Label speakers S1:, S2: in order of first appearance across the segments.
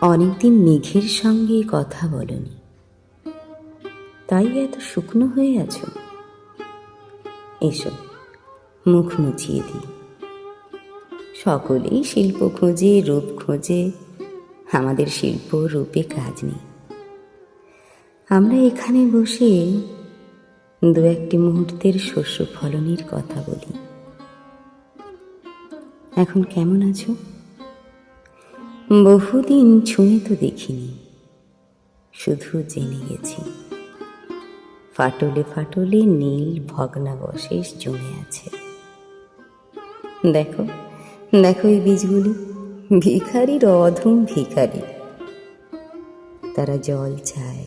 S1: অনেকদিন মেঘের সঙ্গে কথা বলনি। তাই এত শুকনো হয়ে আছো? এসো, মুখ মুছিয়ে দিই। সকলেই শিল্প খোঁজে, রূপ খোঁজে, আমাদের শিল্প রূপে কাজ নেই। আমরা এখানে বসে দু একটি মুহূর্তের শস্য ফলনের কথা বলি। এখন কেমন আছো? বহুদিন ছুঁয়ে তো দেখিনি। শুধু জেনে গেছি। ফাটলে ফাটলে নীল ভগ্নাবশেষ জমে আছে। দেখো দেখো এই বীজগুলি। ভিখারির অধম ভিখারি। তারা জল চায়,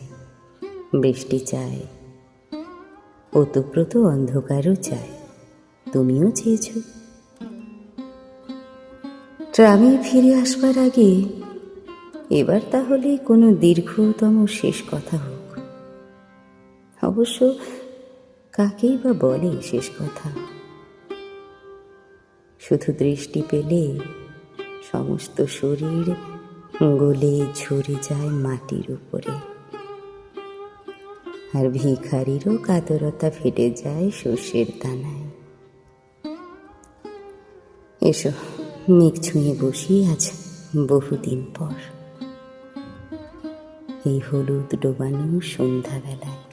S1: বৃষ্টি চায় ওতপ্রোত অন্ধকারও চায়। তুমিও চেয়েছ ট্রামে ফিরে আসবার আগে এবার তাহলে কোনো দীর্ঘতম শেষ কথা হোক। অবশ্য কাকেই বা বলে শেষ কথা? শুধু দৃষ্টি পেলে সমস্ত শরীর গলে ঝরে যায় মাটির উপরে। আর ভিখারিরও কাতরতা ফেটে যায় শস্যের দানায়। এসো। মেঘ ছুঁয়ে বসি আজ বহুদিন পর। এই হলুদ ডোবানো সন্ধ্যাবেলায়